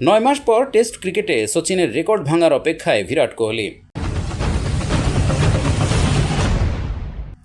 নয় মাস পর টেস্ট ক্রিকেটে সচিনের রেকর্ড ভাঙার অপেক্ষায় বিরাট কোহলি।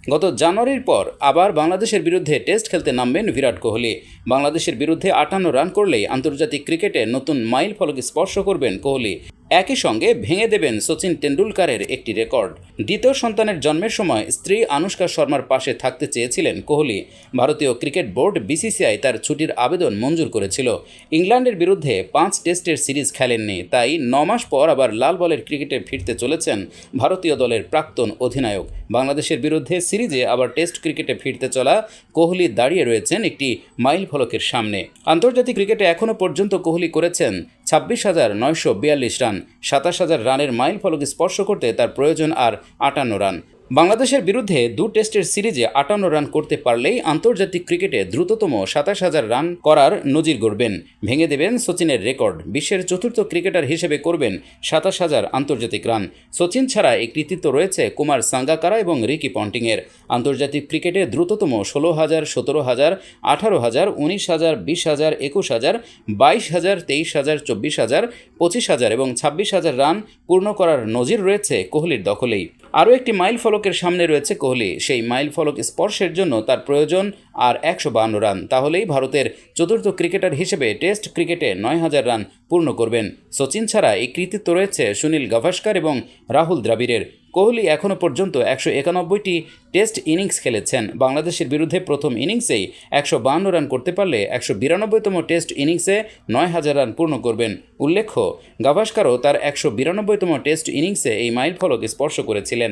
গত জানুয়ারির পর আবার বাংলাদেশের বিরুদ্ধে টেস্ট খেলতে নামবেন বিরাট কোহলি। বাংলাদেশের বিরুদ্ধে আটান্ন রান করলেই আন্তর্জাতিক ক্রিকেটে নতুন মাইল ফলকে স্পর্শ করবেন কোহলি। একই সঙ্গে ভেঙে দেবেন সচিন টেন্ডুলকারের একটি রেকর্ড। দ্বিতীয় সন্তানের জন্মের সময় স্ত্রী আনুষ্কা শর্মার পাশে থাকতে চেয়েছিলেন কোহলি। ভারতীয় ক্রিকেট বোর্ড বিসিসিআই তার ছুটির আবেদন মঞ্জুর করেছিল। ইংল্যান্ডের বিরুদ্ধে পাঁচ টেস্টের সিরিজ খেলেননি, তাই ন মাস পর আবার লাল বলের ক্রিকেটে ফিরতে চলেছেন ভারতীয় দলের প্রাক্তন অধিনায়ক। বাংলাদেশের বিরুদ্ধে সিরিজে আবার টেস্ট ক্রিকেটে ফিরতে চলা কোহলি দাঁড়িয়ে রয়েছেন একটি মাইল ফলকের সামনে। আন্তর্জাতিক ক্রিকেটে এখনও পর্যন্ত কোহলি করেছেন ছাব্বিশ হাজার নয়শো বিয়াল্লিশ রান, সাতাশ হাজার রানের মাইল ফলক স্পর্শ করতে তার প্রয়োজন আর আটান্ন রান। বাংলাদেশের বিরুদ্ধে দু টেস্টের সিরিজে আটান্ন রান করতে পারলেই আন্তর্জাতিক ক্রিকেটে দ্রুততম সাতাশ হাজার রান করার নজির গড়বেন। ভেঙে দেবেন সচিনের রেকর্ড। বিশ্বের চতুর্থ ক্রিকেটার হিসেবে করবেন সাতাশ হাজার আন্তর্জাতিক রান। সচিন ছাড়া এই কৃতিত্ব রয়েছে কুমার সাঙ্গাকারা এবং রিকি পন্টিংয়ের। আন্তর্জাতিক ক্রিকেটে দ্রুততম ষোলো হাজার, সতেরো হাজার, আঠারো হাজার, উনিশ হাজার, বিশ হাজার, একুশ হাজার, বাইশ হাজার, তেইশ হাজার, চব্বিশ হাজার, পঁচিশ হাজার এবং ছাব্বিশ হাজার রান পূর্ণ করার নজির রয়েছে কোহলির দখলেই। আরও একটি মাইল ফলকের সামনে রয়েছে কোহলি। সেই মাইল ফলক স্পর্শের জন্য তার প্রয়োজন আর একশো বাহান্ন রান। তাহলেই ভারতের চতুর্থ ক্রিকেটার হিসেবে টেস্ট ক্রিকেটে নয় হাজার রান পূর্ণ করবেন। সচিন ছাড়া এই কৃতিত্ব রয়েছে সুনীল গাভাস্কার এবং রাহুল দ্রাবিড়ের। কোহলি এখনও পর্যন্ত একশো একানব্বইটি টেস্ট ইনিংস খেলেছেন। বাংলাদেশের বিরুদ্ধে প্রথম ইনিংসেই একশো বান্ন রান করতে পারলে একশো বিরানব্বইতম টেস্ট ইনিংসে নয় হাজার রান পূর্ণ করবেন। উল্লেখ্য, গাভাস্কারও তার একশো বিরানব্বইতম টেস্ট ইনিংসে এই মাইল ফলক স্পর্শ করেছিলেন।